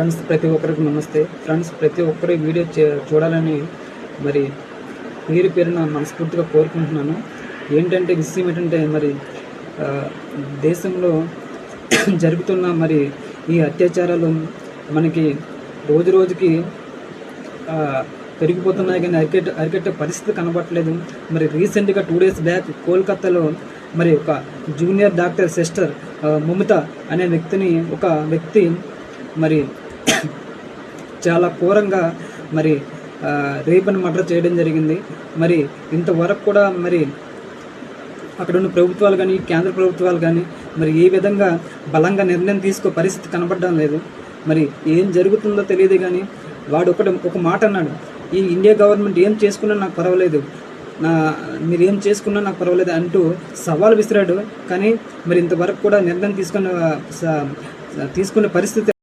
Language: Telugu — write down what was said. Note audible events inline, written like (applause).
ఫ్రెండ్స్ ప్రతి ఒక్కరికి నమస్తే. ఫ్రెండ్స్ ప్రతి ఒక్కరి వీడియో చూడాలని మరి పేరు పేరున మనస్ఫూర్తిగా కోరుకుంటున్నాను. ఏంటంటే విషయం ఏంటంటే మరి దేశంలో (clears throat) జరుగుతున్న మరి ఈ అత్యాచారాలు మనకి రోజు రోజుకి పెరిగిపోతున్నాయి కానీ అరికెట్ అరికెట్టే పరిస్థితి కనబడట్లేదు. మరి రీసెంట్గా టూ డేస్ బ్యాక్ కోల్కతాలో మరి ఒక జూనియర్ డాక్టర్ సిస్టర్ మమత అనే వ్యక్తిని ఒక వ్యక్తి మరి చాలా ఘోరంగా మరి రేపని మర్డర్ చేయడం జరిగింది. మరి ఇంతవరకు కూడా మరి అక్కడ ఉన్న ప్రభుత్వాలు కానీ కేంద్ర ప్రభుత్వాలు కానీ మరి ఏ విధంగా బలంగా నిర్ణయం తీసుకో పరిస్థితి కనబడడం లేదు. మరి ఏం జరుగుతుందో తెలియదు కానీ వాడు ఒకటి ఒక మాట అన్నాడు. ఈ ఇండియా గవర్నమెంట్ ఏం చేసుకున్నా నాకు పర్వాలేదు. నా మీరు ఏం చేసుకున్నా నాకు పర్వాలేదు అంటూ సవాల్ విసిరాడు. కానీ మరి ఇంతవరకు కూడా నిర్ణయం తీసుకున్న తీసుకునే పరిస్థితి